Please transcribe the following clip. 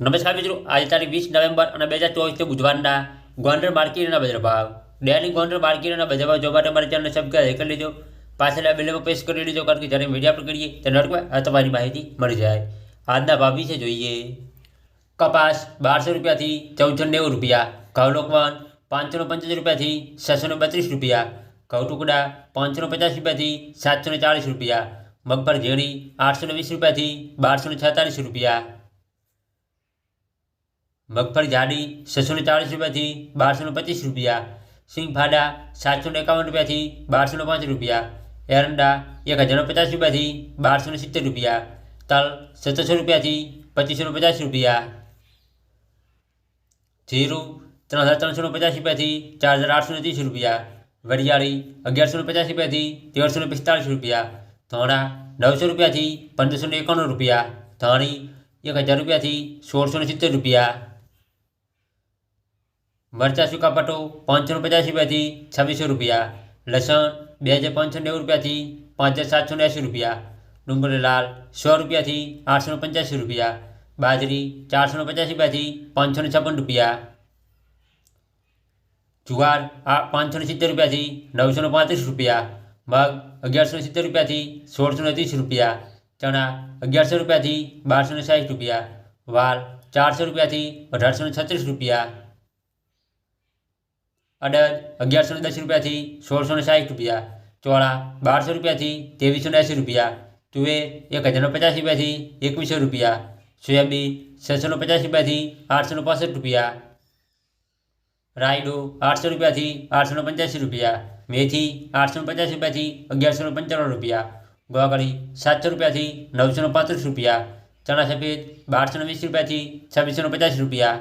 નમસ્કાર મિત્રો આજે તારીખ વીસ નવેમ્બર અને બે હજાર ચોવીસથી બુધવારના ગોંડલ માર્કેટના બજાર ભાવ ડેલી ગોંડલ માર્કેટના બજાર ભાવ જોવા માટે અમારી ચેનલને સબસ્ક્રાઈબ કરી લેજો પાછળ આ બેલમાં પ્રેસ કરી લેજો કારણ કે જ્યારે મીડિયા પર કરીએ ત્યારે નોટિફાઈ આ તમારી માહિતી મળી જાય આજના ભાવ વિશે જોઈએ કપાસ બારસો રૂપિયાથી ચૌદસો નેવું રૂપિયા ઘઉં લોકવાન પાંચસો પંચોતેર રૂપિયાથી છસો ને બત્રીસ રૂપિયા ઘઉં ટુકડા પાંચસો પચાસ રૂપિયાથી સાતસો ને ચાળીસ રૂપિયા મગફળ ઝીણી આઠસો ને વીસ રૂપિયાથી બારસો ને છેતાલીસ રૂપિયા મગફળી જાડી છસો ને ચાળીસ રૂપિયાથી બારસો ને પચીસ રૂપિયા સિંગ ફાડા સાતસો ને એકાવન રૂપિયાથી બારસો ને પાંચ રૂપિયા એરંડા એક હજાર પચાસ રૂપિયાથી બારસો ને સિત્તેર રૂપિયા તલ સત્તરસો રૂપિયાથી પચીસો ને પચાસ રૂપિયા જીરું ત્રણ હજાર ત્રણસો ને પચાસ રૂપિયાથી ચાર હજાર આઠસો ને ત્રીસ રૂપિયા વરિયાળી અગિયારસો ને પચાસ રૂપિયાથી તેરસો ને પિસ્તાળીસ રૂપિયા ધોણા નવસો રૂપિયાથી પંદરસો ને એકાણું રૂપિયા ધાણી એક હજાર રૂપિયાથી સોળસો ને સિત્તેર રૂપિયા મરચા સૂકા પટો પાંચસો ને પચાસ રૂપિયાથી છવ્વીસો રૂપિયા લસણ બે હજાર પાંચસો નેવું રૂપિયાથી પાંચ હજાર સાતસો ને એંસી રૂપિયા ડુંગળી લાલ સો રૂપિયાથી આઠસો ને પંચ્યાસી રૂપિયા બાજરી ચારસો ને પચાસ રૂપિયાથી પાંચસો ને છપ્પન રૂપિયા જુવાર આ પાંચસો ને સિત્તેર રૂપિયાથી નવસો ને પાંત્રીસ રૂપિયા મગ અગિયારસો ને સિત્તેર રૂપિયાથી સોળસો ને ત્રીસ રૂપિયા ચણા અગિયારસો રૂપિયાથી બારસો ને સાઠ રૂપિયા વાલ ચારસો રૂપિયાથી અઢારસો ને છત્રીસ રૂપિયા અડદ અગિયારસો દસ રૂપિયાથી સોળસો ને સાઠ રૂપિયા, ચોળા બારસો રૂપિયાથી ત્રેવીસો ને એંસી રૂપિયા, તુવેર એક હજારનો પચાસ રૂપિયાથી એકવીસો રૂપિયા, સોયાબીન છસો ને પચાસ રૂપિયાથી આઠસો ને પાસઠ રૂપિયા, રાયડો આઠસો રૂપિયાથી આઠસો ને પંચ્યાસી રૂપિયા, મેથી આઠસો પચાસ રૂપિયાથી અગિયારસો પંચાણું રૂપિયા ગોગળી સાતસો રૂપિયાથી નવસો પાંત્રીસ રૂપિયા, ચણા સફેદ બારસો વીસ રૂપિયાથી છવ્વીસો પચાસ રૂપિયા